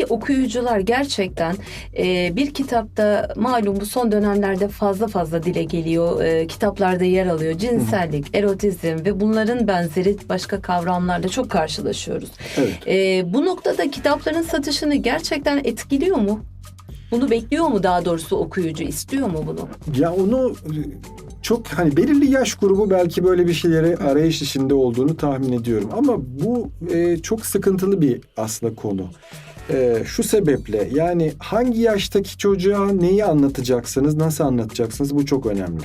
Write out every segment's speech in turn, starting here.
Peki okuyucular gerçekten e, bir kitapta malum bu son dönemlerde fazla fazla dile geliyor. E, kitaplarda yer alıyor. Cinsellik, erotizm ve bunların benzeri başka kavramlarla çok karşılaşıyoruz. Evet. E, bu noktada kitapların satışını gerçekten etkiliyor mu? Bunu bekliyor mu daha doğrusu okuyucu? istiyor mu bunu? Ya onu e, çok hani belirli yaş grubu belki böyle bir şeyleri arayış içinde olduğunu tahmin ediyorum. Ama bu e, çok sıkıntılı bir aslında konu. E, şu sebeple yani hangi yaştaki çocuğa neyi anlatacaksınız, nasıl anlatacaksınız bu çok önemli.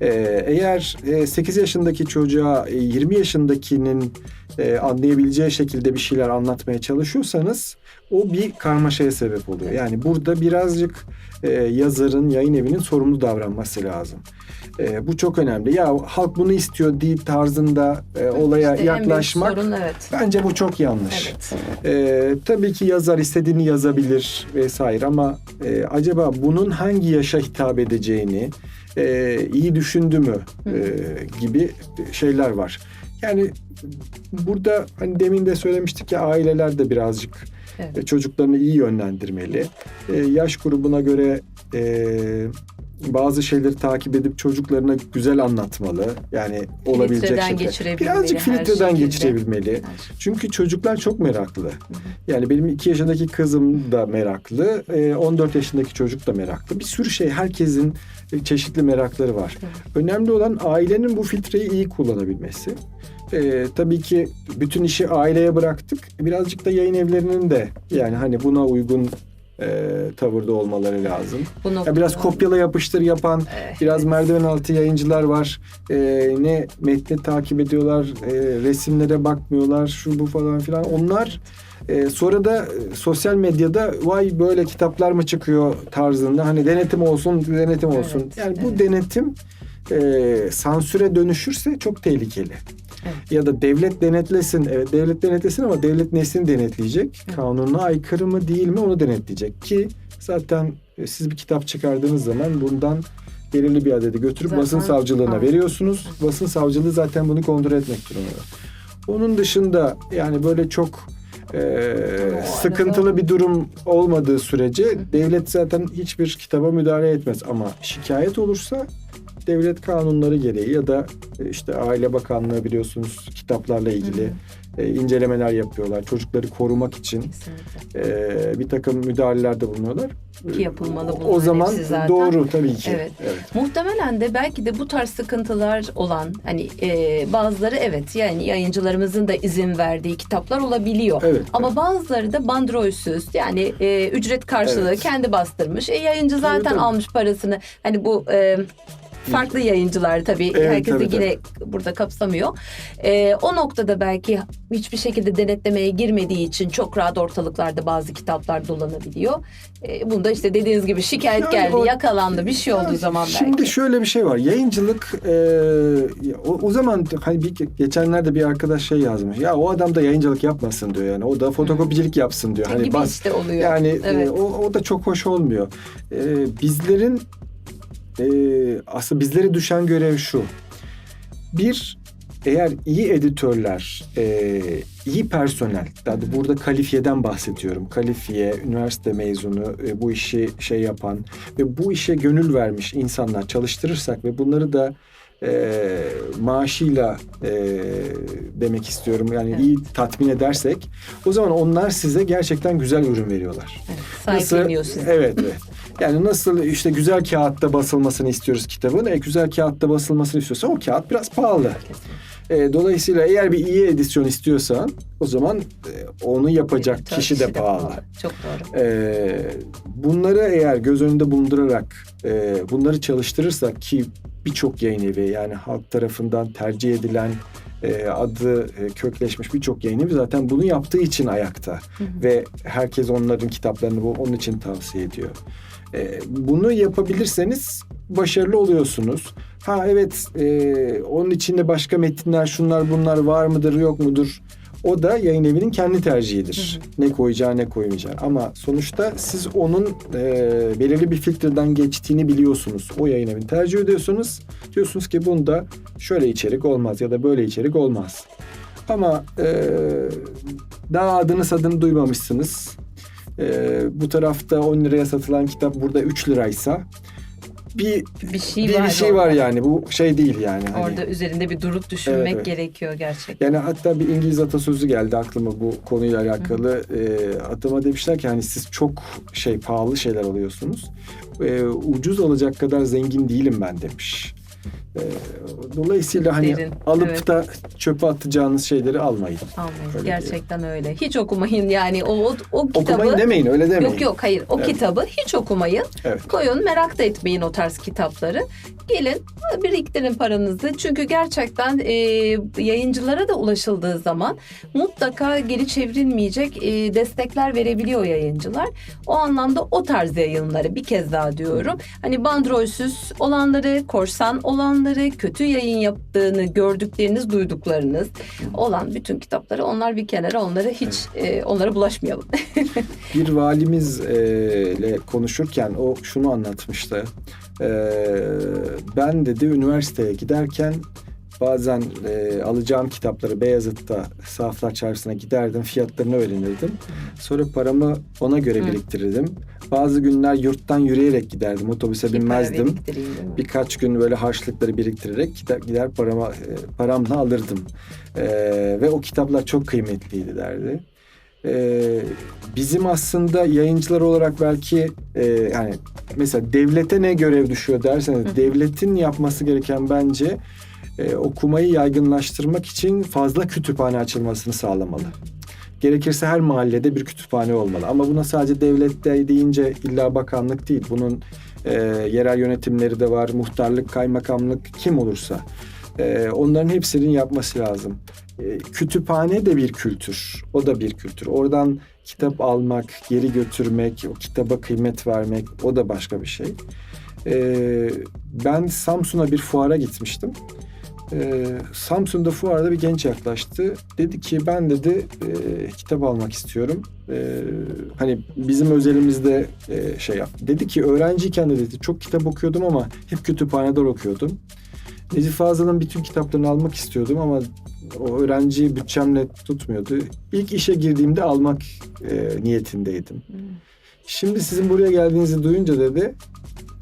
E, eğer e, 8 yaşındaki çocuğa e, 20 yaşındakinin e, anlayabileceği şekilde bir şeyler anlatmaya çalışıyorsanız o bir karmaşaya sebep oluyor. Yani burada birazcık e, yazarın, yayın evinin sorumlu davranması lazım. E, bu çok önemli. Ya halk bunu istiyor değil tarzında e, olaya İşte yaklaşmak sorun, evet. bence bu çok yanlış. Evet. E, tabii ki yazar istediğini yazabilir vesaire ama e, acaba bunun hangi yaşa hitap edeceğini e, iyi düşündü mü e, gibi şeyler var. Yani burada hani demin de söylemiştik ya aileler de birazcık Evet. e, çocuklarını iyi yönlendirmeli. E, yaş grubuna göre e, bazı şeyleri takip edip çocuklarına güzel anlatmalı. Yani olabilecek şekilde. Birazcık her filtreden şekilde. geçirebilmeli. Çünkü çocuklar çok meraklı. Yani benim 2 yaşındaki kızım da meraklı. e, 14 yaşındaki çocuk da meraklı. Bir sürü şey herkesin e, çeşitli merakları var. Önemli olan ailenin bu filtreyi iyi kullanabilmesi. E, tabii ki bütün işi aileye bıraktık. Birazcık da yayın evlerinin de yani hani buna uygun e, tavırda olmaları lazım. Bu Ya biraz kopyala yapıştır yapan, Evet. biraz merdiven altı yayıncılar var. E, ne metni takip ediyorlar, e, resimlere bakmıyorlar, şu bu falan filan. Onlar e, sonra da sosyal medyada vay böyle kitaplar mı çıkıyor tarzında hani denetim olsun, denetim olsun. Evet, yani bu evet. denetim e, sansüre dönüşürse çok tehlikeli. Evet. Ya da devlet denetlesin. Evet devlet denetlesin ama devlet nesini denetleyecek? Kanuna aykırı mı değil mi onu denetleyecek. Ki zaten e, siz bir kitap çıkardığınız zaman bundan belirli bir adedi götürüp Zaten- basın savcılığına Aynen. veriyorsunuz. Basın savcılığı zaten bunu kontrol etmek durumunda. Onun dışında yani böyle çok e, sıkıntılı bir durum olmadığı sürece devlet zaten hiçbir kitaba müdahale etmez. Ama şikayet olursa devlet kanunları gereği ya da e, işte Aile Bakanlığı biliyorsunuz kitaplarla ilgili e, incelemeler yapıyorlar. Çocukları korumak için Kesinlikle. e, bir takım müdahalelerde bulunuyorlar. Ki yapılmalı bunların O zaman zaten. doğru tabii ki. Evet. evet. Muhtemelen de belki de bu tarz sıkıntılar olan hani e, bazıları evet yani yayıncılarımızın da izin verdiği kitaplar olabiliyor. Evet, Ama bazıları da bandrolsüz yani e, ücret karşılığı Evet. kendi bastırmış. E, yayıncı zaten tabii. almış parasını. Hani bu e, farklı yayıncılar tabii Evet, herkesi tabii, yine burada kapsamıyor. E, o noktada belki hiçbir şekilde denetlemeye girmediği için çok rahat ortalıklarda bazı kitaplar dolanabiliyor. E, bunda işte dediğiniz gibi şikayet Yani geldi, o- yakalandı, bir şey olduğu Yani zaman belki. Şimdi şöyle bir şey var. Yayıncılık e, o, o zaman hani bir, geçenlerde bir arkadaş şey yazmış. Ya o adam da yayıncılık yapmasın diyor yani. O da fotokopicilik yapsın diyor. Hani gibi bas işte oluyor. yani e, Evet. o, o da çok hoş olmuyor. E, bizlerin e, aslında bizlere düşen görev şu. Bir eğer iyi editörler, e, iyi personel, da burada kalifiyeden bahsediyorum. Kalifiye, üniversite mezunu, e, bu işi şey yapan ve bu işe gönül vermiş insanlar çalıştırırsak ve bunları da e, maaşıyla e, demek istiyorum yani Evet. iyi tatmin edersek o zaman onlar size gerçekten güzel ürün veriyorlar. Evet, sahipleniyor sizi. Evet, evet. Yani nasıl işte güzel kağıtta basılmasını istiyoruz kitabın. E, güzel kağıtta basılmasını istiyorsan o kağıt biraz pahalı. E, dolayısıyla eğer bir iyi edisyon istiyorsan o zaman e, onu yapacak Editör kişi de pahalı. Çok doğru. E, bunları eğer göz önünde bulundurarak e, bunları çalıştırırsak ki birçok yayın evi yani halk tarafından tercih edilen e, adı e, kökleşmiş birçok yayın evi zaten bunu yaptığı için ayakta ve herkes onların kitaplarını bu onun için tavsiye ediyor. E, bunu yapabilirseniz başarılı oluyorsunuz. Ha evet e, onun içinde başka metinler şunlar bunlar var mıdır yok mudur? O da yayın evinin kendi tercihidir. Ne koyacağı ne koymayacağı. Ama sonuçta siz onun e, belirli bir filtreden geçtiğini biliyorsunuz. O yayın evini tercih ediyorsunuz. Diyorsunuz ki bunda şöyle içerik olmaz ya da böyle içerik olmaz. Ama e, daha adını sadını duymamışsınız. E, bu tarafta 10 liraya satılan kitap burada 3 liraysa bir Bir şey bir, var. bir şey var yani. Bu şey değil yani. Hani- Orada üzerinde bir durup düşünmek Evet, evet. gerekiyor gerçekten. Yani hatta bir İngiliz atasözü geldi aklıma bu konuyla alakalı. E, atama demişler ki hani siz çok şey pahalı şeyler alıyorsunuz. E, ucuz alacak kadar zengin değilim ben demiş. E, dolayısıyla hani Derin, alıp evet. da çöpe atacağınız şeyleri almayın. Almayın. Öyle Gerçekten öyle. Hiç okumayın yani o o, o kitabı. Okumayın demeyin öyle demeyin. Yok yok hayır o Evet. kitabı hiç okumayın. Evet. Koyun merak da etmeyin o tarz kitapları. Gelin biriktirin paranızı. Çünkü gerçekten e, yayıncılara da ulaşıldığı zaman mutlaka geri çevrilmeyecek e, destekler verebiliyor yayıncılar. O anlamda o tarz yayınları bir kez daha diyorum. Hani bandrolsüz olanları, korsan olanları, kötü yayın yaptığını gördükleriniz, duyduklarınız olan bütün kitapları onlar bir kenara onları hiç e, onlara bulaşmayalım. Bir valimizle konuşurken o şunu anlatmıştı. E, ben dedi üniversiteye giderken bazen e, alacağım kitapları Beyazıt'ta Saflar Çarşısı'na giderdim. Fiyatlarını öğrenirdim. Sonra paramı ona göre Hı. biriktirirdim. Bazı günler yurttan yürüyerek giderdim. Otobüse binmezdim. Birkaç gün böyle harçlıkları biriktirerek gider, gider parama, e, paramla alırdım. E, ve o kitaplar çok kıymetliydi derdi. E, bizim aslında yayıncılar olarak belki e, yani mesela devlete ne görev düşüyor derseniz hı. devletin yapması gereken bence e, okumayı yaygınlaştırmak için fazla kütüphane açılmasını sağlamalı. Gerekirse her mahallede bir kütüphane olmalı. Ama buna sadece devlette deyince illa bakanlık değil. Bunun e, yerel yönetimleri de var, muhtarlık, kaymakamlık kim olursa. E, onların hepsinin yapması lazım. E, kütüphane de bir kültür. O da bir kültür. Oradan kitap almak, geri götürmek, o kitaba kıymet vermek o da başka bir şey. E, ben Samsun'a bir fuara gitmiştim. Ee, Samsun'da fuarda bir genç yaklaştı. Dedi ki ben dedi e, kitap almak istiyorum. Ee, hani bizim özelimizde e, şey yap. Dedi ki öğrenciyken de dedi çok kitap okuyordum ama hep kütüphaneden okuyordum. Necip Fazıl'ın bütün kitaplarını almak istiyordum ama o öğrenci bütçemle tutmuyordu. İlk işe girdiğimde almak e, niyetindeydim. Hmm. Şimdi sizin buraya geldiğinizi duyunca dedi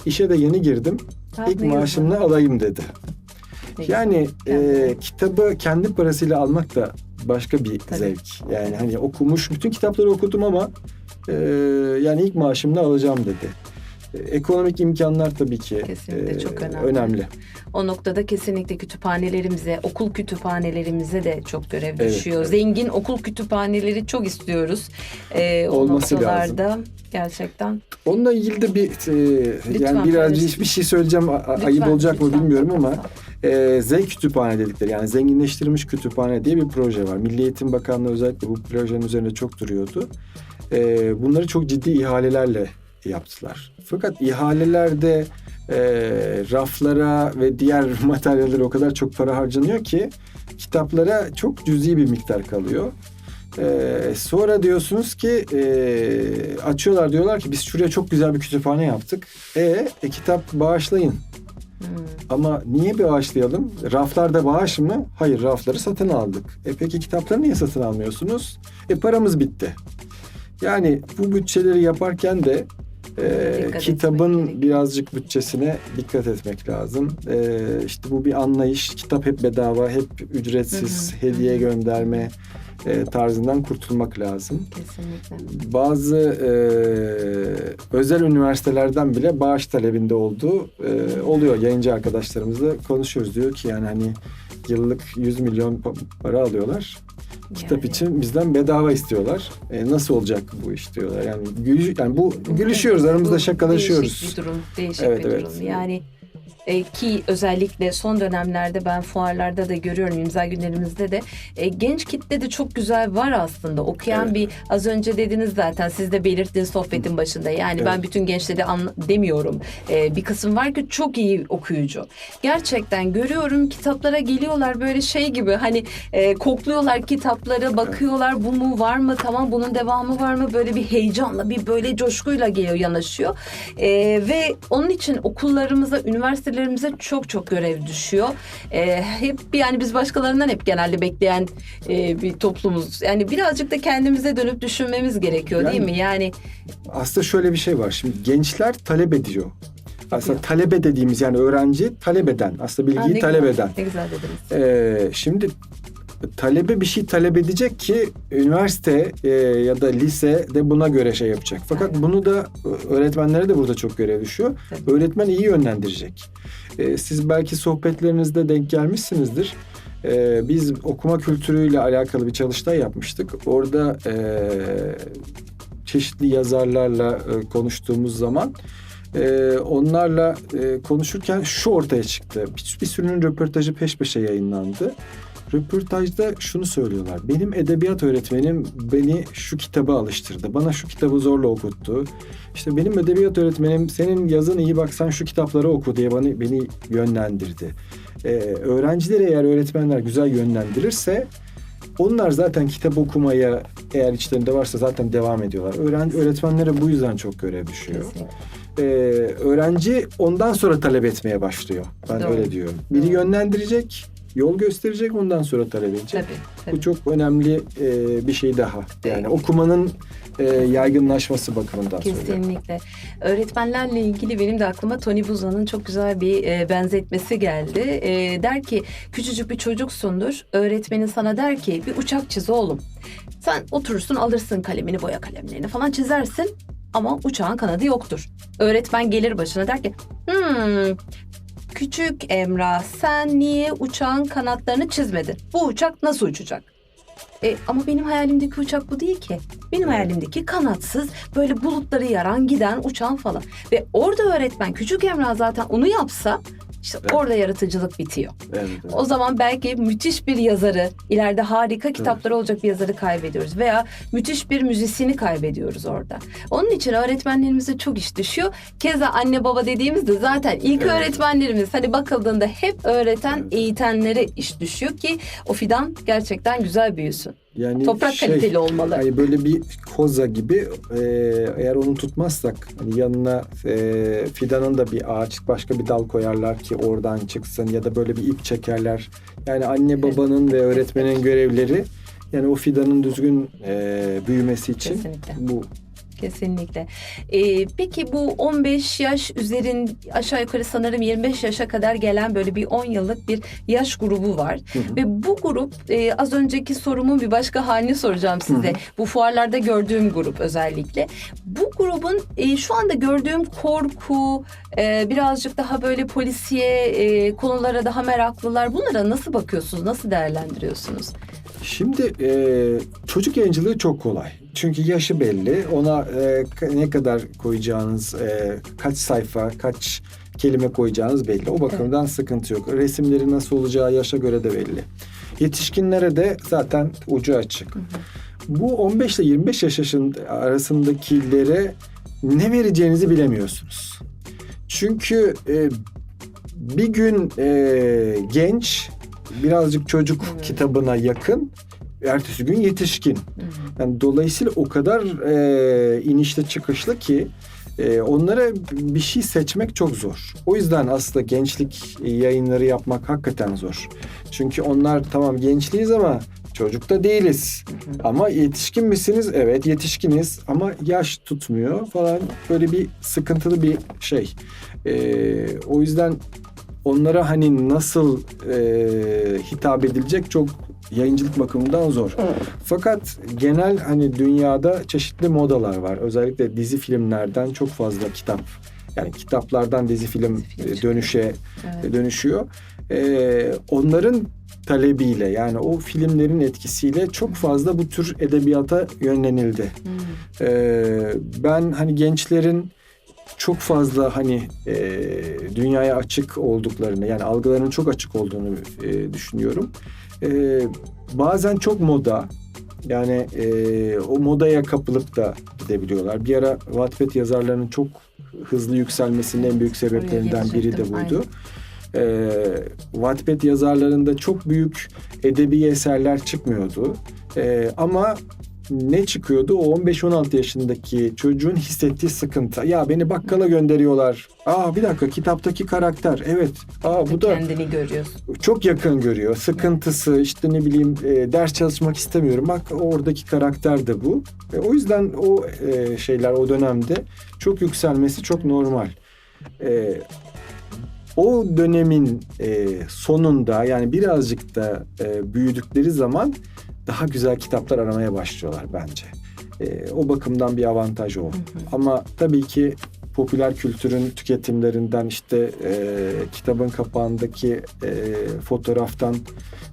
işe de yeni girdim. Ah, İlk maaşımla alayım dedi. Ne. Yani e, kitabı kendi parasıyla almak da başka bir Tabii. zevk. Yani hani okumuş bütün kitapları okudum ama e, yani ilk maaşımla alacağım dedi. E, ekonomik imkanlar tabii ki Kesinlikle e, çok önemli. önemli. O noktada kesinlikle kütüphanelerimize, okul kütüphanelerimize de çok görev Evet, düşüyor. evet. Zengin okul kütüphaneleri çok istiyoruz. Ee, o Olması noktalarda gerçekten. Onunla ilgili de bir e, Lütfen yani biraz bir, bir şey söyleyeceğim a- ayıp Lütfen, olacak mı lütfen. bilmiyorum ama e, Z kütüphane dedikleri yani zenginleştirilmiş kütüphane diye bir proje var. Milli Eğitim Bakanlığı özellikle bu projenin üzerinde çok duruyordu. E, bunları çok ciddi ihalelerle yaptılar. Fakat ihalelerde e, raflara ve diğer materyallere o kadar çok para harcanıyor ki kitaplara çok cüzi bir miktar kalıyor. Ee, sonra diyorsunuz ki e, açıyorlar diyorlar ki biz şuraya çok güzel bir kütüphane yaptık. E, e kitap bağışlayın. Hmm. Ama niye bağışlayalım? Raflarda bağış mı? Hayır rafları satın aldık. E peki kitapları niye satın almıyorsunuz? E paramız bitti. Yani bu bütçeleri yaparken de e, Dikkat kitabın birazcık bütçesine dikkat etmek lazım. E, işte bu bir anlayış. Kitap hep bedava, hep ücretsiz, Hı hı, hediye hı hı. E, tarzından kurtulmak lazım. Kesinlikle. Bazı e, özel üniversitelerden bile bağış talebinde olduğu e, oluyor. Yayıncı arkadaşlarımızla konuşuyoruz. Diyor ki yani hani yıllık 100 milyon pa- para alıyorlar. Kitap Yani. için bizden bedava istiyorlar. E, nasıl olacak bu iş diyorlar. Yani, gülü, yani bu gülüşüyoruz aramızda şakalaşıyoruz. Değişik bir durum. Değişik Evet, bir evet. durum. Yani e, ki özellikle son dönemlerde ben fuarlarda da görüyorum imza günlerimizde de. E, genç kitle de çok güzel var aslında. Okuyan Evet. bir az önce dediniz zaten siz de belirttiğiniz sohbetin başında. Yani ben Evet. bütün gençleri demiyorum. E, bir kısım var ki çok iyi okuyucu. Gerçekten görüyorum kitaplara geliyorlar böyle şey gibi hani e, kokluyorlar kitapları bakıyorlar bu mu var mı tamam bunun devamı var mı? Böyle bir heyecanla bir böyle coşkuyla geliyor yanaşıyor. E, ve onun için okullarımıza üniversitelerimize çok çok görev düşüyor. Ee, hep yani biz başkalarından hep genelde bekleyen e, bir toplumuz. Yani birazcık da kendimize dönüp düşünmemiz gerekiyor değil Yani- mi? Yani Aslında şöyle bir şey var. Şimdi gençler talep ediyor. Aslında Ediyor. talebe dediğimiz yani öğrenci talep eden. Aslında Ha, bilgiyi ne talep güzel, eden. Ne güzel dediniz. Ee, şimdi talebe bir şey talep edecek ki üniversite e, ya da lise de buna göre şey yapacak. Fakat Aynen. bunu da öğretmenlere de burada çok görev düşüyor. Tabii. Öğretmen iyi yönlendirecek. Ee, siz belki sohbetlerinizde denk gelmişsinizdir. Ee, biz okuma kültürüyle alakalı bir çalıştay yapmıştık. Orada e, çeşitli yazarlarla e, konuştuğumuz zaman e, onlarla e, konuşurken şu ortaya çıktı. Bir, bir sürünün röportajı peş peşe yayınlandı. Röportajda şunu söylüyorlar. Benim edebiyat öğretmenim beni şu kitaba alıştırdı. Bana şu kitabı zorla okuttu. İşte benim edebiyat öğretmenim senin yazın iyi bak sen şu kitapları oku diye bana, beni yönlendirdi. Ee, öğrencileri eğer öğretmenler güzel yönlendirirse onlar zaten kitap okumaya eğer içlerinde varsa zaten devam ediyorlar. Öğren öğretmenlere bu yüzden çok görev düşüyor. Kesinlikle. Ee, öğrenci ondan sonra talep etmeye başlıyor. Ben Doğru. öyle diyorum. Biri Doğru. yönlendirecek, yol gösterecek ondan sonra talep edecek. Tabii, tabii. Bu çok önemli e, bir şey daha. Yani okumanın e, yaygınlaşması bakımından söylüyorum. Kesinlikle. Öğretmenlerle ilgili benim de aklıma Tony Buzan'ın çok güzel bir e, benzetmesi geldi. E, der ki küçücük bir çocuksundur. Öğretmenin sana der ki bir uçak çiz oğlum. Sen oturursun alırsın kalemini boya kalemlerini falan çizersin ama uçağın kanadı yoktur. Öğretmen gelir başına der ki hmm, küçük Emrah sen niye uçağın kanatlarını çizmedin? Bu uçak nasıl uçacak? E, ama benim hayalimdeki uçak bu değil ki. Benim hayalimdeki kanatsız böyle bulutları yaran giden uçağın falan. Ve orada öğretmen küçük Emrah zaten onu yapsa işte Evet. orada yaratıcılık bitiyor. Evet, evet. O zaman belki müthiş bir yazarı, ileride harika kitapları olacak bir yazarı kaybediyoruz. Veya müthiş bir müzisyeni kaybediyoruz orada. Onun için öğretmenlerimize çok iş düşüyor. Keza anne baba dediğimizde zaten ilk Evet. öğretmenlerimiz hani bakıldığında hep öğreten, Evet. eğitenlere iş düşüyor ki o fidan gerçekten güzel büyüsün. Yani Toprak şey, kaliteli olmalı. Hani böyle bir koza gibi e, eğer onu tutmazsak hani yanına e, fidanın da bir ağaç başka bir dal koyarlar ki oradan çıksın ya da böyle bir ip çekerler. Yani anne babanın ve öğretmenin görevleri yani o fidanın düzgün e, büyümesi için Kesinlikle. bu Kesinlikle. Ee, peki bu 15 yaş üzerin aşağı yukarı sanırım 25 yaşa kadar gelen böyle bir 10 yıllık bir yaş grubu var. Hı hı. Ve bu grup e, az önceki sorumun bir başka halini soracağım size. Hı Bu fuarlarda gördüğüm grup özellikle. Bu grubun e, şu anda gördüğüm korku, e, birazcık daha böyle polisiye e, konulara daha meraklılar. Bunlara nasıl bakıyorsunuz? Nasıl değerlendiriyorsunuz? Şimdi e, çocuk yayıncılığı çok kolay. Çünkü yaşı belli. Ona e, ne kadar koyacağınız, e, kaç sayfa, kaç kelime koyacağınız belli. O bakımdan sıkıntı yok. Resimleri nasıl olacağı yaşa göre de belli. Yetişkinlere de zaten ucu açık. Bu 15 ile 25 yaş yaşın arasındakilere ne vereceğinizi bilemiyorsunuz. Çünkü e, bir gün e, genç birazcık çocuk Evet. kitabına yakın, ertesi gün yetişkin. Yani dolayısıyla o kadar e, inişli çıkışlı ki e, onlara bir şey seçmek çok zor. O yüzden aslında gençlik yayınları yapmak hakikaten zor. Çünkü onlar tamam gençliyiz ama çocuk da değiliz. Ama yetişkin misiniz? Evet yetişkiniz ama yaş tutmuyor falan. Böyle bir sıkıntılı bir şey. E, o yüzden onlara hani nasıl e, hitap edilecek çok yayıncılık bakımından zor. Fakat genel hani dünyada çeşitli modalar var. Özellikle dizi filmlerden çok fazla kitap yani kitaplardan dizi film, film e, dönüşe Evet. dönüşüyor. Ee, onların talebiyle yani o filmlerin etkisiyle çok fazla bu tür edebiyata yönlenildi. Hmm. Ee, ben hani gençlerin çok fazla hani e, dünyaya açık olduklarını yani algılarının çok açık olduğunu e, düşünüyorum. E, bazen çok moda yani e, o modaya kapılıp da gidebiliyorlar. Bir ara Wattpad yazarlarının çok hızlı yükselmesinin en büyük sebeplerinden biri de buydu. E, Wattpad yazarlarında çok büyük edebi eserler çıkmıyordu. E, ama ne çıkıyordu? O 15-16 yaşındaki çocuğun hissettiği sıkıntı. Ya beni bakkala gönderiyorlar. Aa bir dakika kitaptaki karakter. Evet. Aa bu da Kendini görüyorsun. çok yakın görüyor. Sıkıntısı işte ne bileyim e, ders çalışmak istemiyorum. Bak oradaki karakter de bu. E, o yüzden o e, şeyler o dönemde çok yükselmesi çok normal. E, o dönemin e, sonunda yani birazcık da e, büyüdükleri zaman daha güzel kitaplar aramaya başlıyorlar bence. E, o bakımdan bir avantaj o. Ama tabii ki popüler kültürün tüketimlerinden işte e, kitabın kapağındaki e, fotoğraftan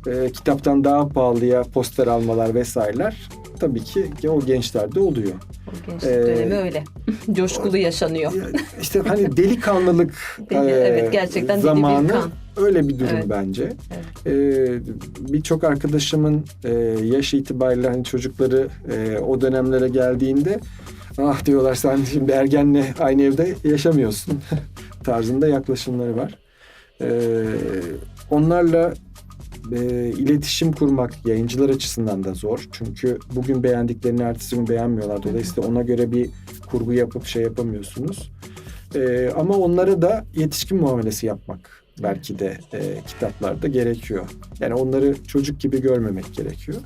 e, kitaptan daha pahalıya poster almalar vesaireler tabii ki o gençlerde oluyor. O gençlik Ee, dönemi öyle. Coşkulu yaşanıyor. Ya İşte hani delikanlılık Deli- e, evet, gerçekten deli zamanı kan. Öyle bir durum Evet. bence. E, Birçok arkadaşımın e, yaş itibariyle hani çocukları e, o dönemlere geldiğinde ah diyorlar sen şimdi ergenle aynı evde yaşamıyorsun tarzında yaklaşımları var. E, onlarla e, iletişim kurmak yayıncılar açısından da zor. Çünkü bugün beğendiklerini ertesi gün beğenmiyorlar. Dolayısıyla ona göre bir kurgu yapıp şey yapamıyorsunuz. E, ama onlara da yetişkin muamelesi yapmak belki de e, kitaplarda gerekiyor. Yani onları çocuk gibi görmemek gerekiyor.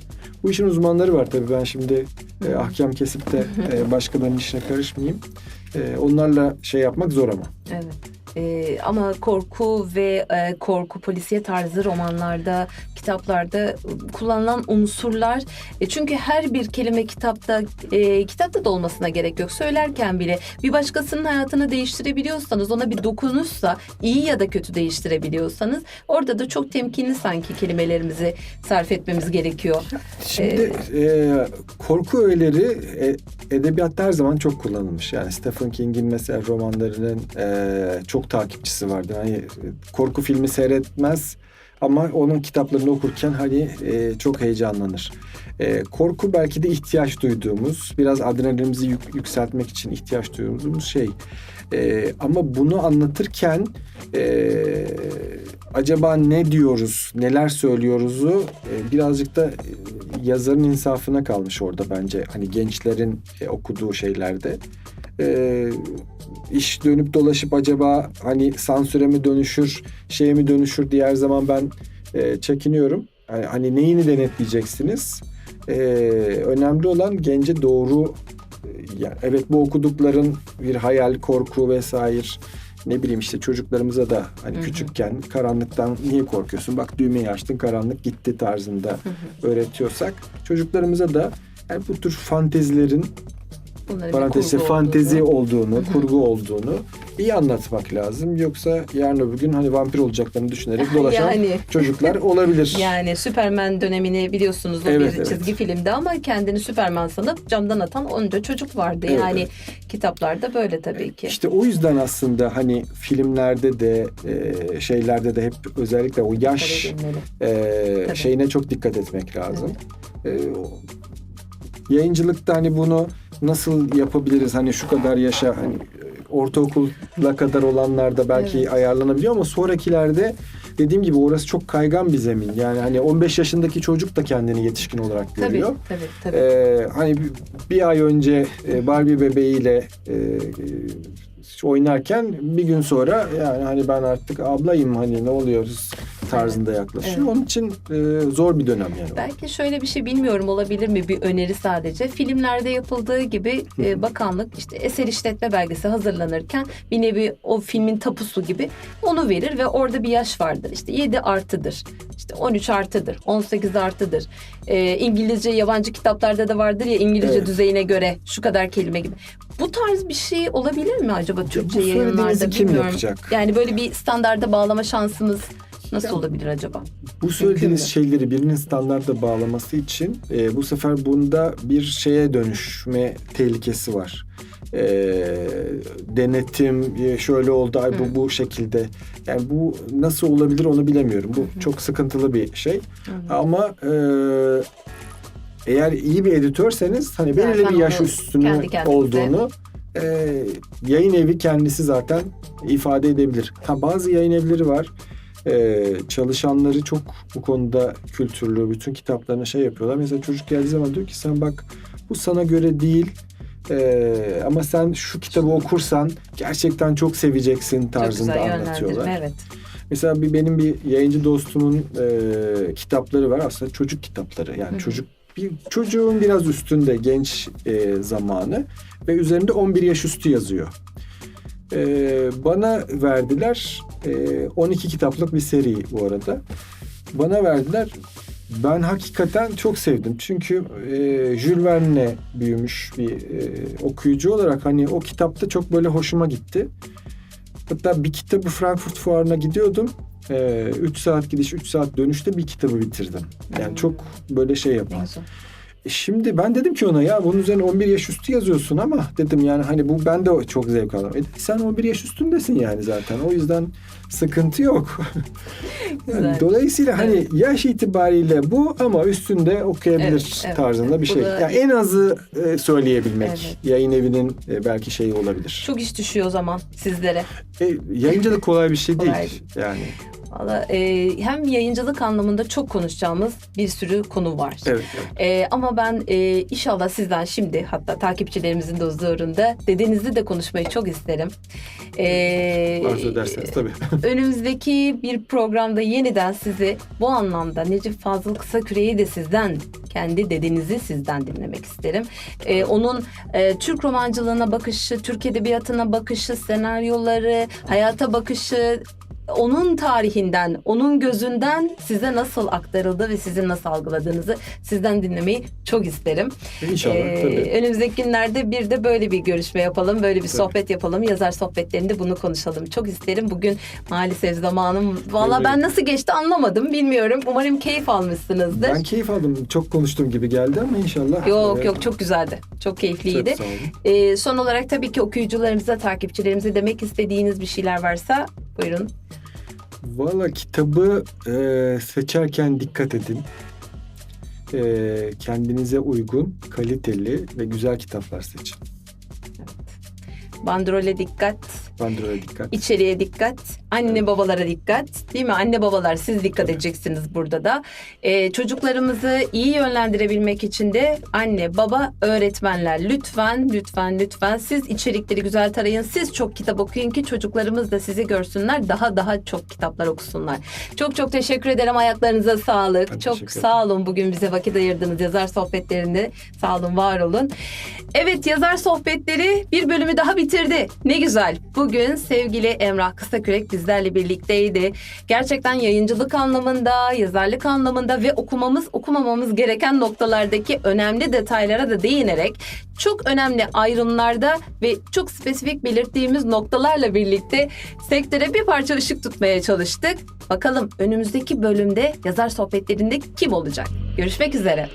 Bu işin uzmanları var tabii. Ben şimdi e, ahkam kesip de e, başkalarının işine karışmayayım. E, onlarla şey yapmak zor ama. Evet. Ee, ama korku ve e, korku polisiye tarzı romanlarda, kitaplarda kullanılan unsurlar e, çünkü her bir kelime kitapta e, kitapta da olmasına gerek yok. Söylerken bile bir başkasının hayatını değiştirebiliyorsanız, ona bir dokunuşsa iyi ya da kötü değiştirebiliyorsanız orada da çok temkinli sanki kelimelerimizi sarf etmemiz gerekiyor. Şimdi e, korku öğeleri e, edebiyatta her zaman çok kullanılmış. Yani Stephen King'in mesela romanlarının e, çok takipçisi vardır. Hani e, korku filmi seyretmez ama onun kitaplarını okurken hani e, çok heyecanlanır. E, korku belki de ihtiyaç duyduğumuz, biraz adrenalinimizi yük- yükseltmek için ihtiyaç duyduğumuz şey. E, ama bunu anlatırken e, acaba ne diyoruz, neler söylüyoruzu e, birazcık da e, yazarın insafına kalmış orada bence. Hani gençlerin e, okuduğu şeylerde. E, iş dönüp dolaşıp acaba hani sansüre mi dönüşür, şeye mi dönüşür diye her zaman ben e, çekiniyorum. Yani hani neyini denetleyeceksiniz? E, önemli olan gence doğru e, yani evet bu okudukların bir hayal, korku vesaire ne bileyim işte çocuklarımıza da hani Hı hı. küçükken karanlıktan niye korkuyorsun? Bak düğmeyi açtın karanlık gitti tarzında öğretiyorsak çocuklarımıza da yani bu tür fantezilerin Bunların parantezde fantezi olduğunu. olduğunu, kurgu olduğunu iyi anlatmak lazım. Yoksa yarın öbür gün hani vampir olacaklarını düşünerek dolaşan Yani. çocuklar olabilir. Yani Superman dönemini biliyorsunuz o Evet, bir evet. çizgi filmde ama kendini Superman sanıp camdan atan onca çocuk vardı. Evet, yani evet. kitaplarda böyle tabii ki. İşte o yüzden aslında hani filmlerde de e, şeylerde de hep özellikle o yaş e, Tabii. şeyine çok dikkat etmek lazım. E, o- yayıncılıkta hani bunu nasıl yapabiliriz? Hani şu kadar yaşa hani ortaokula kadar olanlarda belki Evet. ayarlanabiliyor ama sonrakilerde dediğim gibi orası çok kaygan bir zemin. Yani hani 15 yaşındaki çocuk da kendini yetişkin olarak Tabii görüyor. tabii tabii. Ee, hani bir, bir ay önce e, Barbie bebeğiyle e, e, oynarken bir gün sonra yani hani ben artık ablayım hani ne oluyoruz tarzında yaklaşıyor. Evet. Onun için e, zor bir dönem yani. Belki şöyle bir şey bilmiyorum olabilir mi bir öneri sadece. Filmlerde yapıldığı gibi e, bakanlık işte eser işletme belgesi hazırlanırken bir nevi o filmin tapusu gibi onu verir ve orada bir yaş vardır. İşte 7 artıdır. işte 13 artıdır. 18 artıdır. E, İngilizce yabancı kitaplarda da vardır ya İngilizce Evet. düzeyine göre şu kadar kelime gibi. Bu tarz bir şey olabilir mi acaba Türkçe Bu söylediğinizi yayınlarda kim bilmiyorum. yapacak? Yani böyle bir standarda bağlama şansımız nasıl Ya- olabilir acaba? Bu söylediğiniz şeyleri birinin standarda bağlaması için e, bu sefer bunda bir şeye dönüşme tehlikesi var. E, denetim e, şöyle oldu ay bu bu şekilde. Yani bu nasıl olabilir onu bilemiyorum. Bu çok sıkıntılı bir şey. Ama e, eğer iyi bir editörseniz hani belirli bir yaş onu üstünü kendi olduğunu e, yayın evi kendisi zaten ifade edebilir. Ha, bazı yayın evleri var. E, çalışanları çok bu konuda kültürlü. Bütün kitaplarına şey yapıyorlar. Mesela çocuk geldiği zaman diyor ki sen bak bu sana göre değil. Ee, ama sen şu kitabı okursan gerçekten çok seveceksin Çok tarzında güzel anlatıyorlar. evet. Mesela bir benim bir yayıncı dostumun e, kitapları var aslında çocuk kitapları yani Hı hı. çocuk bir çocuğun biraz üstünde genç e, zamanı ve üzerinde 11 yaş üstü yazıyor. E, bana verdiler e, 12 kitaplık bir seri bu arada. Bana verdiler. Ben hakikaten çok sevdim. Çünkü e, Jules Verne'le büyümüş bir e, okuyucu olarak hani o kitapta çok böyle hoşuma gitti. Hatta bir kitabı Frankfurt Fuarı'na gidiyordum. 3 saat gidiş 3 saat dönüşte bir kitabı bitirdim. Yani Hmm. çok böyle şey. E Şimdi ben dedim ki ona ya bunun üzerine 11 yaş üstü yazıyorsun ama dedim yani hani bu ben de çok zevk aldım. E, sen 11 yaş üstündesin yani zaten. O yüzden sıkıntı yok. Yani dolayısıyla hani yaş itibariyle bu ama üstünde okuyabilir Evet, evet. tarzında bir Bu şey. da- Yani en azı e, söyleyebilmek. Evet. Yayın evinin e, belki şeyi olabilir. Çok iş düşüyor o zaman sizlere. E, yayıncılık kolay bir şey değil. Kolay Yani Valla e, hem yayıncılık anlamında çok konuşacağımız bir sürü konu var. evet. evet. E, ama ben e, inşallah sizden şimdi hatta takipçilerimizin de huzurunda dediğinizi de konuşmayı çok isterim. E, Arzu ederseniz tabii. önümüzdeki bir programda yeniden sizi bu anlamda Necip Fazıl Kısaküre'yi de sizden kendi dediğinizi sizden dinlemek isterim. Ee, onun e, Türk romancılığına bakışı, Türk edebiyatına bakışı, senaryoları, hayata bakışı onun tarihinden, onun gözünden size nasıl aktarıldı ve sizin nasıl algıladığınızı sizden dinlemeyi çok isterim. İnşallah Ee, tabii. önümüzdeki günlerde bir de böyle bir görüşme yapalım, böyle bir Tabii. sohbet yapalım. Yazar sohbetlerinde bunu konuşalım. Çok isterim. Bugün maalesef zamanım. Valla Evet. ben nasıl geçti anlamadım, bilmiyorum. Umarım keyif almışsınızdır. Ben keyif aldım. Çok konuştuğum gibi geldi ama inşallah. Yok e, yok çok güzeldi. Çok keyifliydi. Çok sağ olun. Ee, son olarak tabii ki okuyucularımıza, takipçilerimize demek istediğiniz bir şeyler varsa buyurun. Valla kitabı e, seçerken dikkat edin. E, kendinize uygun, kaliteli ve güzel kitaplar seçin. Bandrole dikkat, Bandroya dikkat. içeriye dikkat, anne babalara dikkat. Değil mi? Anne babalar siz dikkat edeceksiniz burada da. Ee, çocuklarımızı iyi yönlendirebilmek için de anne, baba, öğretmenler lütfen, lütfen, lütfen siz içerikleri güzel tarayın. Siz çok kitap okuyun ki çocuklarımız da sizi görsünler. Daha daha çok kitaplar okusunlar. Çok çok teşekkür ederim. Ayaklarınıza sağlık. Ben çok sağ olun bugün bize vakit ayırdınız yazar sohbetlerinde. Sağ olun, var olun. Evet yazar sohbetleri bir bölümü daha bitirdi. Ne güzel. Bugün sevgili Emrah Kısakürek bizlerle birlikteydi. Gerçekten yayıncılık anlamında, yazarlık anlamında ve okumamız, okumamamız gereken noktalardaki önemli detaylara da değinerek çok önemli ayrımlarda ve çok spesifik belirttiğimiz noktalarla birlikte sektöre bir parça ışık tutmaya çalıştık. Bakalım önümüzdeki bölümde yazar sohbetlerinde kim olacak? Görüşmek üzere.